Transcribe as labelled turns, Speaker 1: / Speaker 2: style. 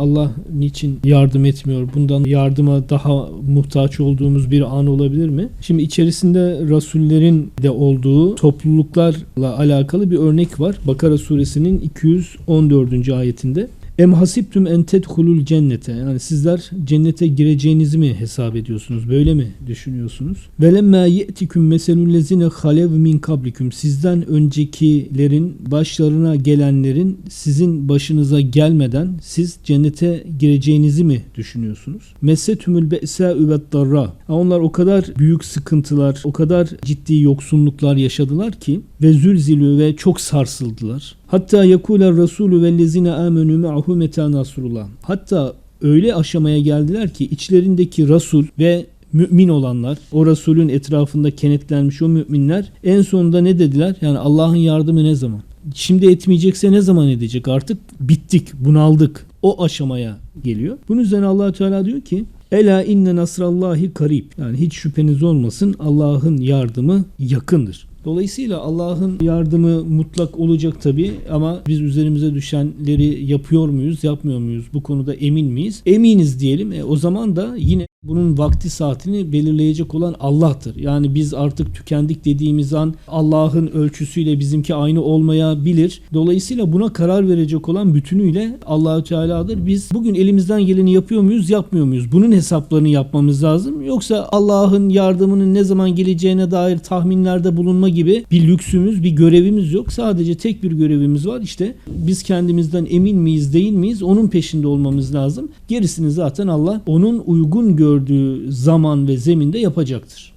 Speaker 1: Allah niçin yardım etmiyor? Bundan yardıma daha muhtaç olduğumuz bir an olabilir mi? Şimdi içerisinde rasullerin de olduğu topluluklarla alakalı bir örnek var. Bakara suresinin 214. ayetinde. Em hasiptum en tedhulul cennete. Yani sizler cennete gireceğinizi mi hesap ediyorsunuz? Böyle mi düşünüyorsunuz? Velemma ye'tikum meselullezine halev min kablikum. Sizden öncekilerin başlarına gelenlerin sizin başınıza gelmeden siz cennete gireceğinizi mi düşünüyorsunuz? Messetümül be'sâ'ü ve darra. Onlar o kadar büyük sıkıntılar, o kadar ciddi yoksunluklar yaşadılar ki ve zülzilü ve çok sarsıldılar. Hatta yekuler Resulü vellezine amenü ma'hu meta nasrullah. Hatta öyle aşamaya geldiler ki içlerindeki Resul ve mümin olanlar, o Resulün etrafında kenetlenmiş o müminler en sonunda ne dediler? Yani Allah'ın yardımı ne zaman? Şimdi etmeyecekse ne zaman edecek? Artık bittik, bunaldık. O aşamaya geliyor. Bunun üzerine allah Teala diyor ki Ela inne nasrallahi karib. Yani hiç şüpheniz olmasın Allah'ın yardımı yakındır. Dolayısıyla Allah'ın yardımı mutlak olacak tabi ama biz üzerimize düşenleri yapıyor muyuz, yapmıyor muyuz? Bu konuda emin miyiz? Eminiz diyelim. E, o zaman da yine bunun vakti saatini belirleyecek olan Allah'tır. Yani biz artık tükendik dediğimiz an Allah'ın ölçüsüyle bizimki aynı olmayabilir. Dolayısıyla buna karar verecek olan bütünüyle Allahü Teala'dır. Biz bugün elimizden geleni yapıyor muyuz, yapmıyor muyuz? Bunun hesaplarını yapmamız lazım. Yoksa Allah'ın yardımının ne zaman geleceğine dair tahminlerde bulunma gibi bir lüksümüz, bir görevimiz yok. Sadece tek bir görevimiz var. İşte biz kendimizden emin miyiz, değil miyiz? Onun peşinde olmamız lazım. Gerisini zaten Allah onun uygun gördüğü zaman ve zeminde yapacaktır.